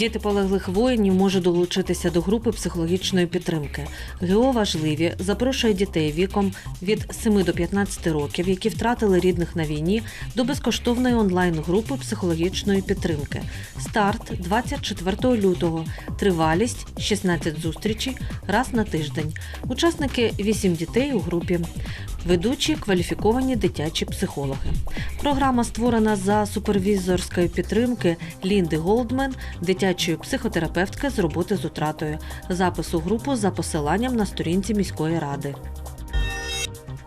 Діти полеглих воїнів можуть долучитися до групи психологічної підтримки. ГО важливі запрошує дітей віком від 7 до 15 років, які втратили рідних на війні, до безкоштовної онлайн-групи психологічної підтримки. Старт 24 лютого. Тривалість 16 зустрічей раз на тиждень. Учасники 8 дітей у групі. Ведучі кваліфіковані дитячі психологи. Програма створена за супервізорської підтримки Лінди Голдмен, дитячої психотерапевтки з роботи з утратою. Запис у групу за посиланням на сторінці міської ради.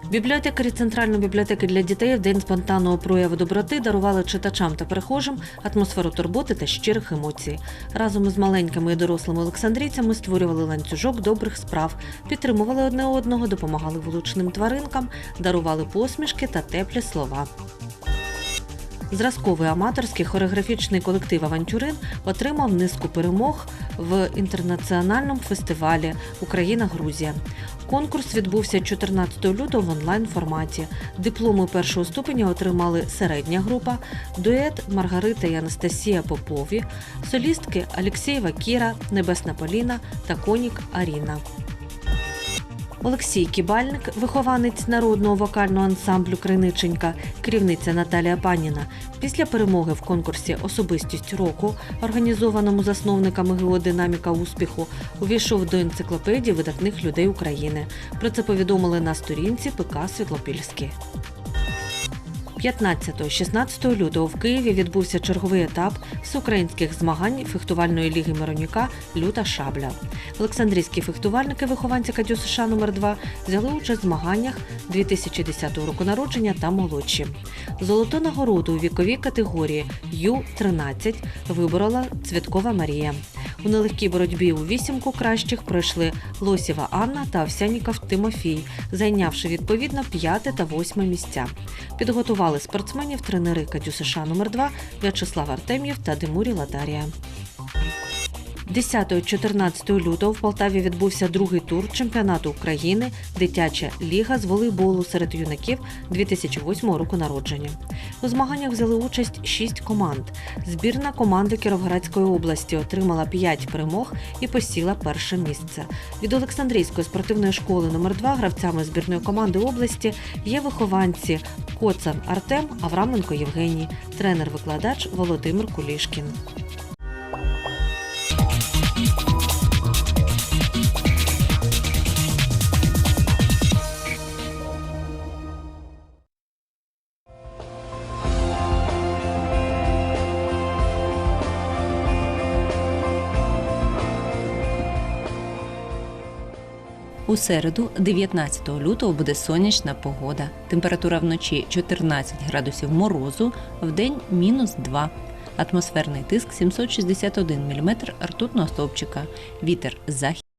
Бібліотекарі Центральної бібліотеки для дітей в день спонтанного прояву доброти дарували читачам та перехожим атмосферу турботи та щирих емоцій. Разом із маленькими і дорослими олександрійцями створювали ланцюжок добрих справ, підтримували одне одного, допомагали вуличним тваринкам, дарували посмішки та теплі слова. Зразковий аматорський хореографічний колектив Авантюрин отримав низку перемог в інтернаціональному фестивалі Україна-Грузія. Конкурс відбувся 14 лютого в онлайн форматі. Дипломи першого ступеня отримали середня група, дует Маргарита і Анастасія Попові, солістки Алексєєва Кіра, Небесна Поліна та Конік Аріна. Олексій Кібальник, вихованець народного вокального ансамблю Криниченька, керівниця Наталія Паніна. Після перемоги в конкурсі Особистість року, організованому засновниками геодинаміка успіху, увійшов до енциклопедії видатних людей України. Про це повідомили на сторінці ПК Світлопільський. 15-16 лютого в Києві відбувся черговий етап всеукраїнських змагань фехтувальної ліги Миронюка Люта Шабля. Олександрійські фехтувальники, вихованці Кадю США номер 2 взяли участь в змаганнях 2010 року народження та молодші. Золоту нагороду у віковій категорії Ю-13 виборола Цвіткова Марія. У нелегкій боротьбі у вісімку кращих пройшли Лосєва Анна та Овсяніков Тимофій, зайнявши відповідно п'яте та восьме місця. Підготували спортсменів тренери Катюсиша номер 2 В'ячеслав Артем'єв та Димурі Ладарія. 10-14 лютого в Полтаві відбувся другий тур чемпіонату України Дитяча ліга з волейболу серед юнаків 2008 року народження. У змаганнях взяли участь 6 команд. Збірна команди Кіровоградської області отримала 5 перемог і посіла перше місце. Від Олександрійської спортивної школи номер 2 гравцями збірної команди області є вихованці Коцан Артем, Авраменко Євгеній, тренер-викладач Володимир Кулішкін. У середу, 19 лютого, буде сонячна погода. Температура вночі 14 градусів морозу, вдень мінус 2. Атмосферний тиск 761 мм ртутного стовпчика. Вітер захід.